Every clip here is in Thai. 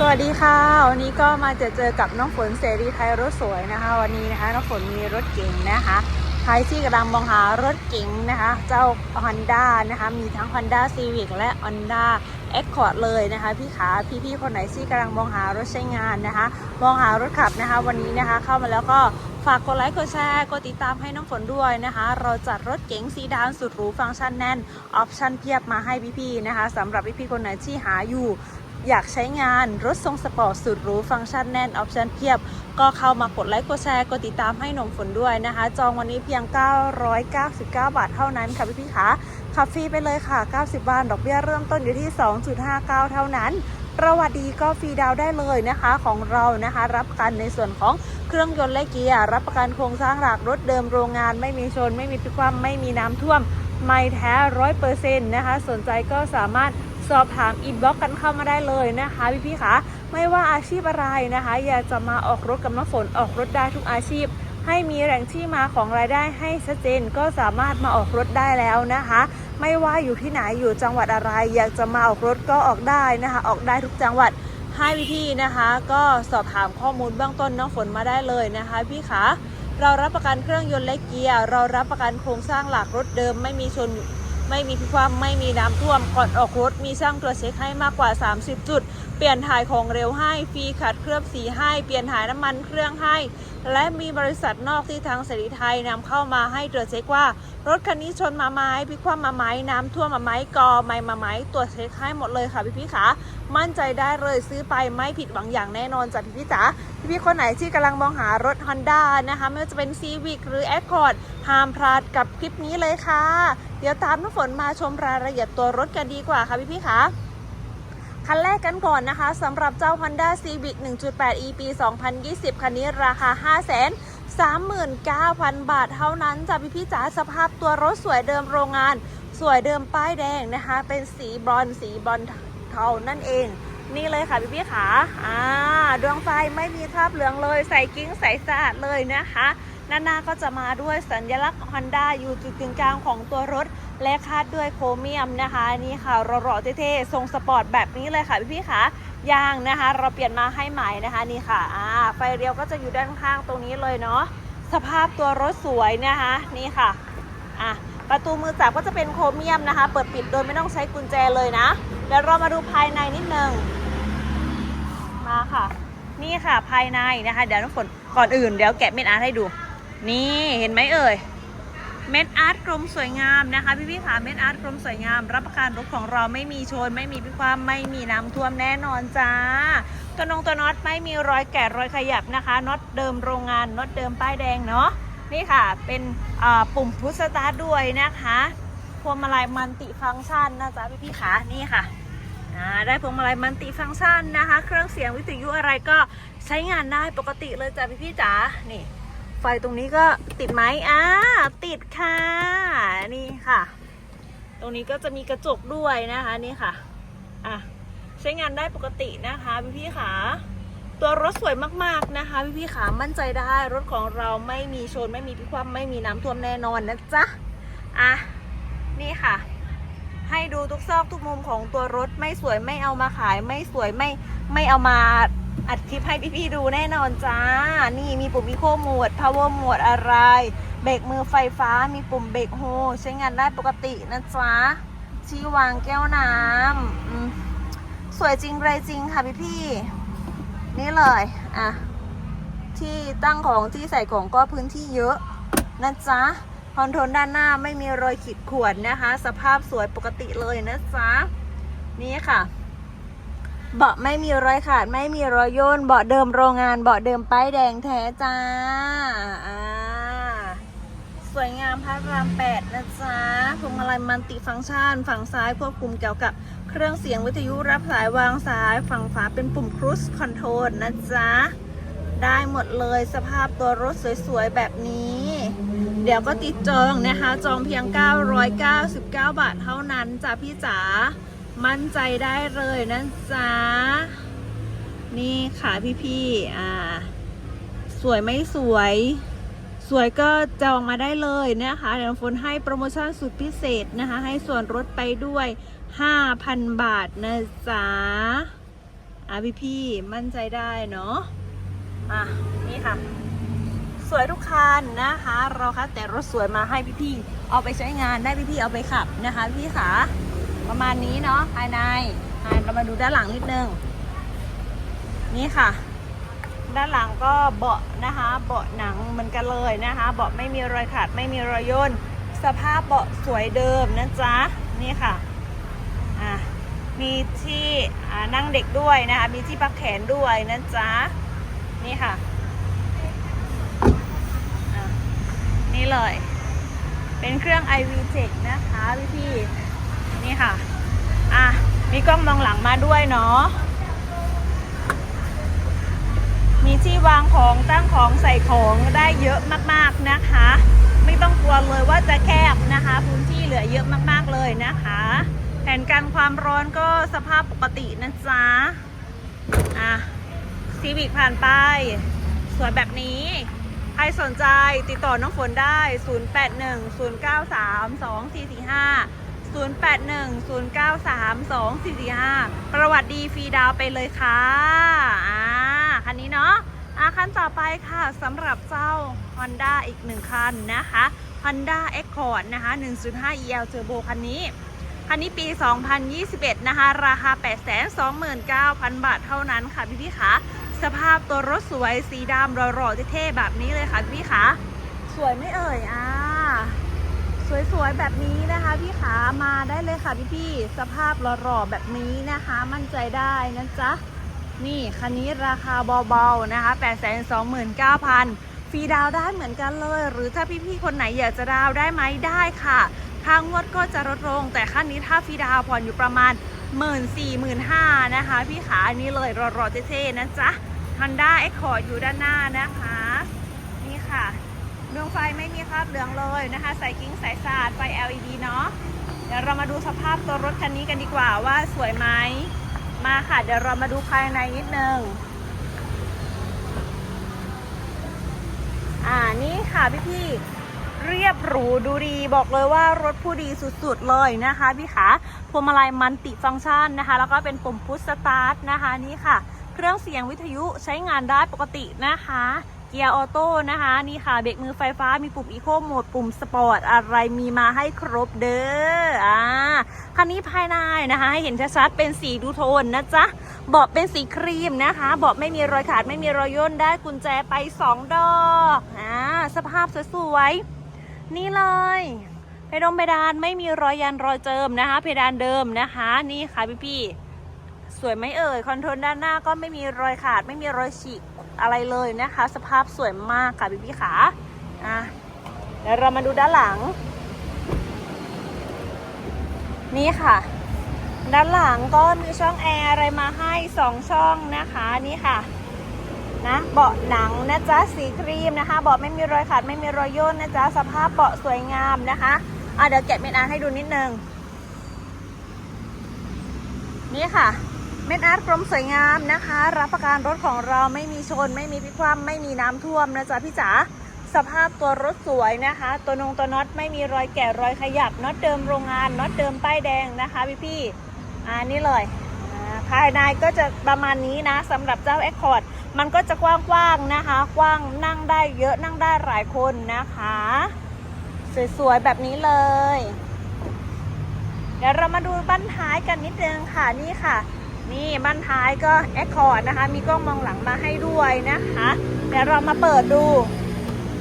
สวัสดีค่ะ วันนี้ก็มาจอเจอกับน้องฝนเสรีไทยรถสวยนะคะ วันนี้นะคะน้องฝนมีรถเก๋งนะคะ ใครที่กำลังมองหารถเก๋งนะคะ เจ้า Honda นะคะ มีทั้ง Honda Civic และ Honda Accord เลยนะคะ พี่ขาพี่ๆคนไหนที่กำลังมองหารถใช้งานนะคะ มองหารถขับนะคะ วันนี้นะคะเข้ามาแล้วก็ฝากกดไลค์กดแชร์กดติดตามให้น้องฝนด้วยนะคะ เราจัดรถเก๋งสีดำสุดหรูฟังก์ชันแน่น ออปชั่นเพียบมาให้พี่ๆนะคะสำหรับพี่ๆคนไหนที่หาอยู่ อยากใช้งานรถทรงสปอร์ตสุดหรูฟังก์ชันแน่นออปชันเพียบ ก็เข้ามากดไลค์กดแชร์กดติดตามให้หนมฝนด้วยนะคะ จองวันนี้เพียง 999 บาทเท่านั้นค่ะพี่พี่ๆคะขับฟรีไปเลยค่ะ 90 บาทดอกเบี้ยเริ่มต้นอยู่ที่ 2.59 เท่านั้น ประวัติดีก็ฟรีดาวได้เลยนะคะของเรานะคะ รับประกันในส่วนของเครื่องยนต์และเกียร์รับประกันโครงสร้างหลักรถเดิมโรงงาน ไม่มีชน ไม่มีพิกคว่ำไม่มีน้ำท่วม ไม่แท้ร้อยเปอร์เซ็นต์นะคะ สนใจก็สามารถ สอบถามอินบ็อกกันเข้ามาได้เลยนะคะพี่พี่ๆคะไม่ว่าอาชีพอะไรนะคะ อยากจะมาออกรถกับน้ำฝนออกรถได้ทุกอาชีพ ให้มีแหล่งที่มาของรายได้ให้ชัดเจนก็สามารถมาออกรถได้แล้วนะคะ ไม่ว่าอยู่ที่ไหนอยู่จังหวัดอะไร อยากจะมาออกรถก็ออกได้นะคะ ออกได้ทุกจังหวัดให้พี่ๆนะคะ ก็สอบถามข้อมูลเบื้องต้นน้องฝนมาได้เลยนะคะพี่คะเรารับประกันเครื่องยนต์และเกียร์ เรารับประกันโครงสร้างหลักรถเดิมไม่มีชน ไม่มีพิความไม่มีน้ำท่วมก่อนออกรถมีช่างตรวจเช็คให้มากกว่า 30 จุด เปลี่ยนถ่ายของเร็วให้ฟรีขัดเคลือบสีให้ เปลี่ยนถ่ายน้ำมันเครื่องให้ และมีบริษัทนอกที่ทางเสรีไทยนำเข้ามาให้ตรวจเช็คว่า รถคันนี้ชนมาไหมพิคว่ำมาไหมน้ำท่วมมาไหมกอไม่มาไหมตรวจเช็คให้หมดเลยค่ะพี่พี่ขามั่นใจได้เลยซื้อไปไม่ผิดหวังอย่างแน่นอนจ้ะพี่พี่จ๋าพี่พี่คนไหนที่กำลังมองหารถ Honda นะคะไม่ว่าจะเป็น Civic หรือ Accord ห้ามพลาดกับคลิปนี้เลยค่ะ เดี๋ยวตามน้ำฝนมาชมรายละเอียดตัวรถกันดีกว่าค่ะพี่พี่คะคันแรกกันก่อนนะคะสำหรับเจ้า Honda Civic 1.8 e ปี 2020 คันนี้ราคา5 39,000 บาทเท่านั้นจ้ะพี่พี่ๆจ๋าสภาพตัวรถสวยเดิมโรงงาน สวยเดิมป้ายแดงนะคะ เป็นสีบรอนสีบรอนเทานั่นเอง นี่เลยค่ะพี่พี่ๆขาอ่าดวงไฟไม่มีคราบเหลืองเลย ใส่กิ้งใสสะอาดเลยนะคะ หน้าหน้าก็จะมาด้วยสัญลักษณ์ Honda อยู่จุดกึ่งกลางของตัวรถ และคาดด้วยโครเมียมนะคะนี่ค่ะหล่อๆเท่ๆทรงสปอร์ตแบบนี้เลยค่ะพี่พี่ะยางนะคะ เราเปลี่ยนมาให้ใหม่นะคะนี่ค่ะอ่าไฟเรียวก็จะอยู่ด้านข้างตรงนี้เลยเนาะสภาพตัวรถสวยนะคะนี่ค่ะอะประตูมือจับก็จะเป็นโครเมียมนะคะ เปิดปิดโดยไม่ต้องใช้กุญแจเลยนะเดี๋ยวเรามาดูภายในนิดนึงมาค่ะ นี่ค่ะภายในนะคะ เดี๋ยวน้องฝนก่อนอื่นเดี๋ยวแกะเม็ดอาร์ให้ดู นี่เห็นไหมเอ่ย เม็ดอาร์ตกลมสวยงามนะคะ พี่พี่ๆค่ะเม็ดอาร์ตกลมสวยงาม รับประกันรถของเราไม่มีชน ไม่มีพิความไม่มีน้ำท่วมแน่นอนจ้า ตัวนงตัวน็อตไม่มีรอยแกะรอยขยับนะคะน็อตเดิมโรงงานน็อตเดิมป้ายแดงเนาะนี่ค่ะเป็นปุ่มพุชสตาร์ทด้วยนะคะพวงมาลัยมัลติฟังก์ชันนะจ๊ะพี่พี่ๆค่ะนี่ค่ะได้พวงมาลัยมัลติฟังก์ชันนะคะ เครื่องเสียงวิทยุอะไรก็ใช้งานได้ปกติเลยจ้ะพี่พี่จ๋านี่ ไฟตรงนี้ก็ติดไหมอ่าติดค่ะ นี่ค่ะ ตรงนี้ก็จะมีกระจกด้วยนะคะนี่ค่ะ อะ ใช้งานได้ปกตินะคะพี่พี่ขาตัวรถสวยมากๆนะคะ พี่พี่ขามั่นใจได้ รถของเราไม่มีชนไม่มีพิความไม่มีน้ำท่วมแน่นอนนะจ๊ะ อะ นี่ค่ะ ให้ดูทุกซอกทุกมุมของตัวรถไม่สวยไม่เอามาขายไม่สวยไม่ไม่เอามา อัดคลิปให้พี่ๆดูแน่นอนจ้า นี่มีปุ่มอีโคโหมด power โหมดอะไร เบรกมือไฟฟ้า มีปุ่มเบรกโฮ ใช้งานได้ปกตินะจ๊ะที่วางแก้วน้ำสวยจริงไรจริงค่ะพี่ๆ นี่เลย อะ ที่ตั้งของที่ใส่ของก็พื้นที่เยอะนะจ๊ะคอนโทรลด้านหน้าไม่มีรอยขีดข่วนนะคะ สภาพสวยปกติเลยนะจ๊ะนี่ค่ะ เบาะไม่มีรอยขาดไม่มีรอยย่นเบาะเดิมโรงงานเบาะเดิมป้ายแดงแท้จ้าอ่าสวยงามพระรามแปดนะจ๊ะพวงมาลัยมัลติฟังก์ชัน ฝั่งซ้ายควบคุมเกี่ยวกับเครื่องเสียงวิทยุรับสายวางสาย ฝั่งขวาเป็นปุ่มครู i คอนโทรลนะจ๊ะได้หมดเลยสภาพตัวรถสวยๆ แบบนี้ เดี๋ยวก็ติดจองนะคะ จองเพียง 999 บาทเท่านั้นจ้ะพี่จ๋า มั่นใจได้เลยนะจ๊ะ นี่ค่ะพี่ๆอ่า สวยไม่สวย สวยก็จองมาได้เลยนะคะเดี๋ยวฝนให้โปรโมชั่นสุดพิเศษนะคะ ให้ส่วนลดไปด้วย 5,000 บาทนะจ๊ะอะพี่พี่ๆมั่นใจได้เนาะอะนี่ค่ะสวยทุกคันนะคะ เราคัดแต่รถสวยมาให้พี่พี่ๆเอาไปใช้งานได้พี่พี่ๆเอาไปขับนะคะพี่ขา ประมาณนี้เนาะภายในเรามาดูด้านหลังนิดนึง นี่ค่ะ ด้านหลังก็เบาะนะคะ เบาะหนังเหมือนกันเลยนะคะ เบาะไม่มีรอยขาดไม่มีรอยย่นสภาพเบาะสวยเดิมนะจ๊ะนี่ค่ะอะมีที่อ่านั่งเด็กด้วยนะคะ มีที่พักแขนด้วยนะจ๊ะนี่ค่ะอะนี่เลย เป็นเครื่อง iV Tech นะคะพี่พี่ นี่ค่ะ อะ มีกล้องมองหลังมาด้วยเนาะ มีที่วางของตั้งของใส่ของได้เยอะมากๆนะคะ ไม่ต้องกลัวเลยว่าจะแคบนะคะ พื้นที่เหลือเยอะมากๆเลยนะคะ แผนการความร้อนก็สภาพปกตินะจ๊ะ อะซีวิกผ่านไป สวยแบบนี้ใครสนใจติดต่อน้องฝนได้ 0810932445 0810932445 ประวัติดีฟรีดาวไปเลยค่ะอ่าคันนี้เนาะอะคันต่อไปค่ะสำหรับเจ้า Honda อีกหนึ่งคันนะคะ Honda Accord นะคะ 1.5 EL Turbo คันนี้คันนี้ปี 2021 นะคะ ราคา 829,000 บาทเท่านั้นค่ะพี่พี่คะสภาพตัวรถสวยสีดำหล่อๆเท่ๆแบบนี้เลยค่ะพี่พี่คะสวยไม่เอ่ยอ่า สวยๆแบบนี้นะคะพี่ขามาได้เลยค่ะพี่ๆสภาพหล่อๆแบบนี้นะคะ มั่นใจได้นะจ๊ะนี่คันนี้ราคาเบาๆนะคะ 829,000ฟรีดาวได้เหมือนกันเลย หรือถ้าพี่ๆคนไหนอยากจะดาวได้ไหมได้ค่ะทางวดก็จะลดลง แต่คันนี้ถ้าฟรีดาวผ่อนอยู่ประมาณ 1 4 0 0 0 0นะคะ พี่ขาอันนี้เลยรอๆเท่ๆนะจ๊ะ Honda Accord อยู่ด้านหน้านะคะ นี่ค่ะ ดวงไฟไม่มีคราบเหลืองเลยนะคะ ใส่กิ้งใส่สาดไฟ LED เนาะเดี๋ยวเรามาดูสภาพตัวรถคันนี้กันดีกว่าว่าสวยไหมมาค่ะ เดี๋ยวเรามาดูภายในนิดนึงอ่านี่ค่ะพี่พี่เรียบหรูดูดีบอกเลยว่ารถผู้ดีสุดๆเลยนะคะพี่ขาพวงมาลัยมันติฟังก์ชันนะคะ แล้วก็เป็นปุ่มพุชสตาร์ทนะคะนี่ค่ะ เครื่องเสียงวิทยุใช้งานได้ปกตินะคะ เกียร์ออโต้นะคะ นี่ค่ะเบรกมือไฟฟ้ามีปุ่มอีโคโหมดปุ่มสปอร์ตอะไรมีมาให้ครบเด้ออ่าคันนี้ภายในนะคะ ให้เห็นชัดๆเป็นสีดูโทนนะจ๊ะเบาะเป็นสีครีมนะคะเบาะไม่มีรอยขาดไม่มีรอยย่นได้กุญแจไป 2 ดอกอ่าสภาพสวยๆนี่เลยเพดงเพดานไม่มีรอยยันรอยเจิมนะคะ เพดานเดิมนะคะ นี่ค่ะพี่ๆ สวยไหมเอ่ยคอนโทรลด้านหน้าก็ไม่มีรอยขาด ไม่มีรอยฉีกอะไรเลยนะคะ สภาพสวยมากค่ะพี่พี่ๆขาอะเดี๋ยวเรามาดูด้านหลัง นี่ค่ะ ด้านหลังก็มีช่องแอร์อะไรมาให้2ช่องนะคะนี่ค่ะนะเบาะหนังนะจ๊ะสีครีมนะคะเบาะไม่มีรอยขาดไม่มีรอยย่นนะจ๊ะสภาพเบาะสวยงามนะคะอะเดี๋ยวแกะเม็ดอาให้ดูนิดนึงนี่ค่ะ เม็ดอาร์ตกรมสวยงามนะคะ รับประกันรถของเราไม่มีชน ไม่มีพิคว่ำไม่มีน้ำท่วมนะจ๊ะพี่จ๋าสภาพตัวรถสวยนะคะ ตัวนงตัวน็อตไม่มีรอยแกะรอยขยับน็อตเดิมโรงงานน็อตเดิมป้ายแดงนะคะพี่พี่อ่านี่เลยภายในก็จะประมาณนี้นะสำหรับเจ้า Accord มันก็จะกว้างๆนะคะ กว้างนั่งได้เยอะนั่งได้หลายคนนะคะ สวยๆแบบนี้เลย เดี๋ยวเรามาดูบั้นท้ายกันนิดนึงค่ะนี่ค่ะ นี่บั้นท้ายก็แอคคอร์ดนะคะ มีกล้องมองหลังมาให้ด้วยนะคะเดี๋ยวเรามาเปิดดู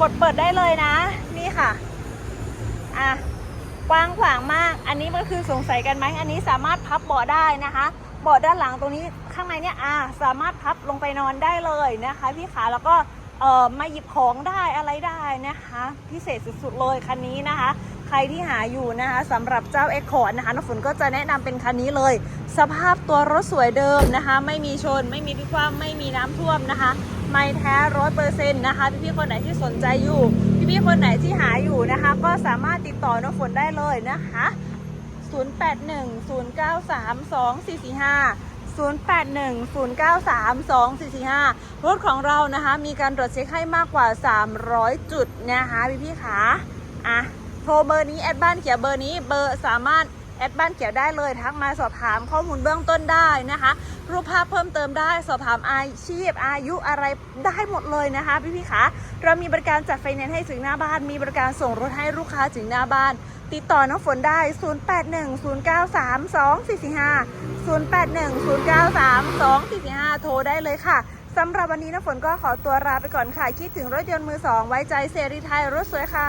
กดเปิดได้เลยนะ นี่ค่ะอะกว้างขวางมาก อันนี้ก็คือสงสัยกันไหมอันนี้สามารถพับเบาะได้นะคะเบาะด้านหลังตรงนี้ข้างในเนี่ยอะสามารถพับลงไปนอนได้เลยนะคะพี่ขาแล้วก็เอ่อมาหยิบของได้อะไรได้นะคะ พิเศษสุดๆเลยคันนี้นะคะ รที่หาอยู่นะคะสำหรับเจ้า Accord นะคะน้องฝนก็จะแนะนำเป็นคันนี้เลย สภาพตัวรถสวยเดิมนะคะ ไม่มีชน ไม่มีพิความไม่มีน้ำท่วมนะคะ ไม่แท้ร้อยเปอร์เซ็นต์นะคะ พี่ๆคนไหนที่สนใจอยู่ พี่ๆคนไหนที่หาอยู่นะคะ ก็สามารถติดต่อน้องฝนได้เลยนะคะ 0810932445 0810932445 รถของเรานะคะ มีการตรวจเช็คให้มากกว่า 300 จุดนะคะ พี่ๆขาอะ โทรเบอร์นี้แอดบ้านเขียนเบอร์นี้เบอร์สามารถแอดบ้านเขียวได้เลยทักมาสอบถามข้อมูลเบื้องต้นได้นะคะ รูปภาพเพิ่มเติมได้สอบถามอาชีพ อายุอะไรได้หมดเลยนะคะพี่พี่ๆคะเรามีบริการจัดไฟแนนซ์ให้ถึงหน้าบ้าน มีบริการส่งรถให้ลูกค้าถึงหน้าบ้าน ติดต่อน้องฝนได้ 0810932445 0810932445 โทรได้เลยค่ะสำหรับวันนี้น้ำฝนก็ขอตัวลาไปก่อนค่ะ คิดถึงรถยนต์มือสองไว้ใจเซรีไทยรถสวยค่ะ